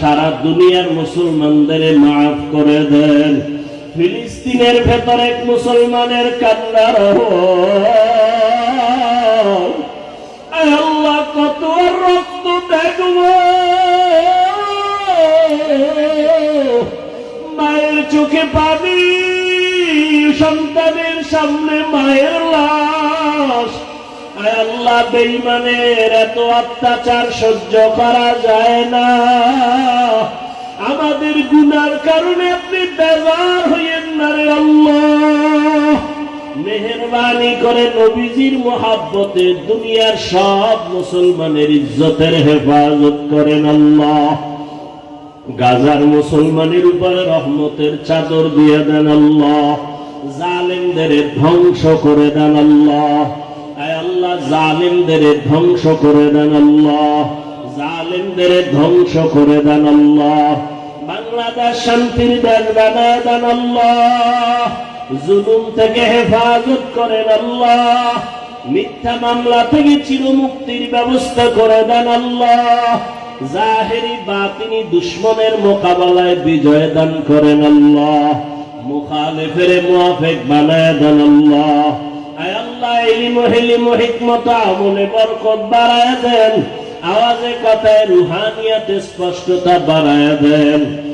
সারা দুনিয়ার মুসলমানদের মাফ করে দেন ফিলিস্তিনের ভেতর এক মুসলমানের কান্নার। আল্লাহ কত রক্ত দেখব মায়ের চোখে পানি, সন্তানের সামনে মায়ের আল্লাহ বেইমানের এত অত্যাচার সহ্য করা যায় না। আমাদের গুনার কারণে আপনি বেজার হইয়েন না রে আল্লাহ। মেহরবানি করে নবীজির মোহাব্বতে দুনিয়ার সব মুসলমানের ইজ্জতের হেফাজত করেন আল্লাহ। গাজার মুসলমানের উপরে রহমতের চাদর দিয়ে দেন আল্লাহ। জালেমদের ধ্বংস করে দেন আল্লাহ। আল্লাহ জালেমদের ধ্বংস করে দেন আল্লাহ। জালেমদের ধ্বংস করে দেন আল্লাহ। বাংলাদেশ শান্তির দেশ বানায় দেন আল্লাহ। জুলুম থেকে হেফাজত করেন আল্লাহ। মিথ্যা মামলা থেকে চিরমুক্তির ব্যবস্থা করে দেন আল্লাহ। জাহেরি বাতিনি দুশ্মনের মোকাবেলায় বিজয় দান করেন আল্লাহ। মুখালেফের মুআফিক বানায় দেন আল্লাহ। আওয়াজে কথায় রুহানিয়াতে স্পষ্টতা বাড়ায় দেন।